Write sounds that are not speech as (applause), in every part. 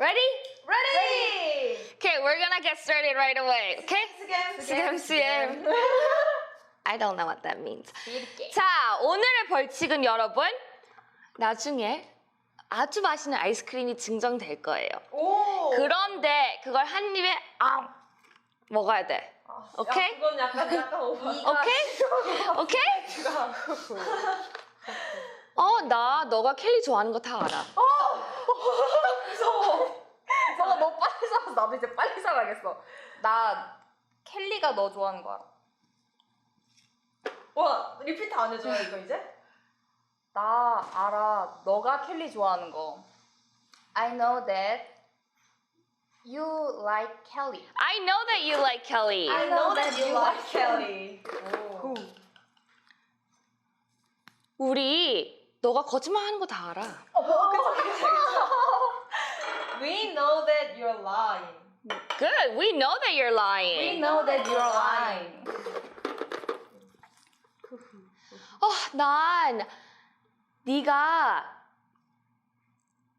Ready? Ready! Okay, we're gonna get started right away. Okay? 스겜, 스겜. (laughs) I don't know what that means. 자, 오늘의 벌칙은 여러분 나중에 아주 맛있는 아이스크림이 증정될 거예요. 오! 그런데 그걸 한 입에 아 먹어야 돼. 아, 오케이? 야, 그건 약간 약간 (laughs) 오바. 오케이? (laughs) 오케이? 어, 나 너가 켈리 좋아하는 거 다 알아. 무서워. 너 빨리 살아서 나도 이제 빨리 살아야겠어. 나 켈리가 너 좋아하는 거 알아. 와, 리피트 안 해줘요 이거 이제? 나 알아. 너가 켈리 좋아하는 거. I know that you like Kelly. I know that you like Kelly. I know that you like Kelly. 오. 우리 너가 거짓말 하는 거 다 알아. 어, 그쵸, 그쵸, 그쵸. We know that you're lying. Good. We know that you're We lying. know that you're lying. 어, 난 네가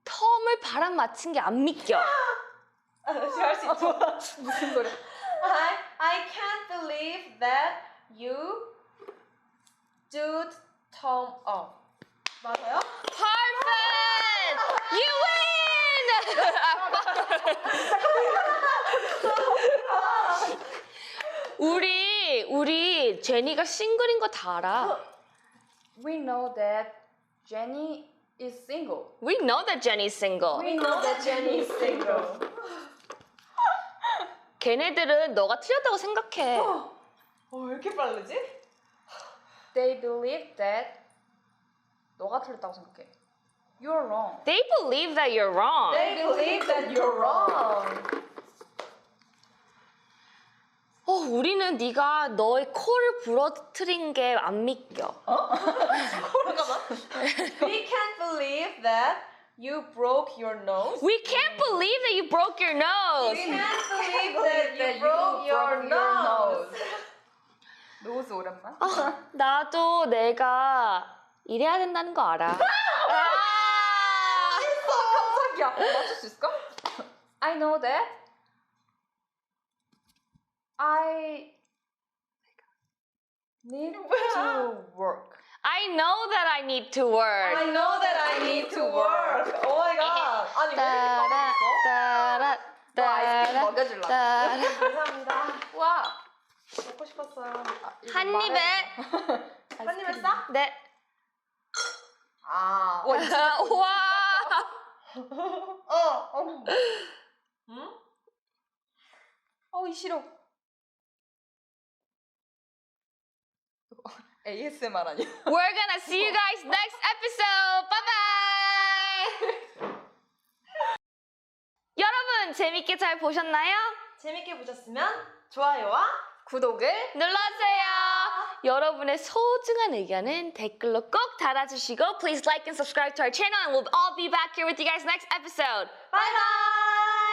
텀을 바람 맞힌 게 안 믿겨. (laughs) (laughs) 다시 할 수 있죠. 무슨 소리야? I I can't believe that you stood Tom up. 맞아요? 우리 우리 제니가 싱글인 거 다 알아. We know that Jenny is single. We know that Jenny's single. We know that Jenny is single. 걔네들은 너가 틀렸다고 생각해. 어, 왜 이렇게 빠르지? They believe that 너가 틀렸다고 생각해. You're wrong. They believe that you're wrong. They believe that you're wrong. 어, 우리는 네가 너의 코를 부러뜨린 게 안 믿겨. 잠깐만. (laughs) We can't believe that you broke your nose. We can't believe that you broke your nose. We can't believe that you broke your nose. 노즈 오랜만. 아, 나도 내가 이래야 된다는 거 알아. 아! 깜짝이야. 맞출 수 있을까? I know that. I need to work. I know that I need to work. I know that I need to work. Oh my god. 아니 왜 따라, 이렇게 따라, 너 아이스크림 따라, 먹여줄라. 따라. 감사합니다. 와. 먹고 싶었어요. 아, 이거 한 말해. 입에. (laughs) 한 입에 싸? 네. 아. 와, 어. 어. 응? 어이 싫어. (laughs) ASMR 아니야? We're gonna see you guys next episode. Bye bye. (laughs) 여러분 재밌게 잘 보셨나요? 재밌게 보셨으면 좋아요와 구독을 눌러주세요. 여러분의 소중한 의견은 댓글로 꼭 달아주시고 please like and subscribe to our channel and we'll all be back here with you guys next episode. 바이바이!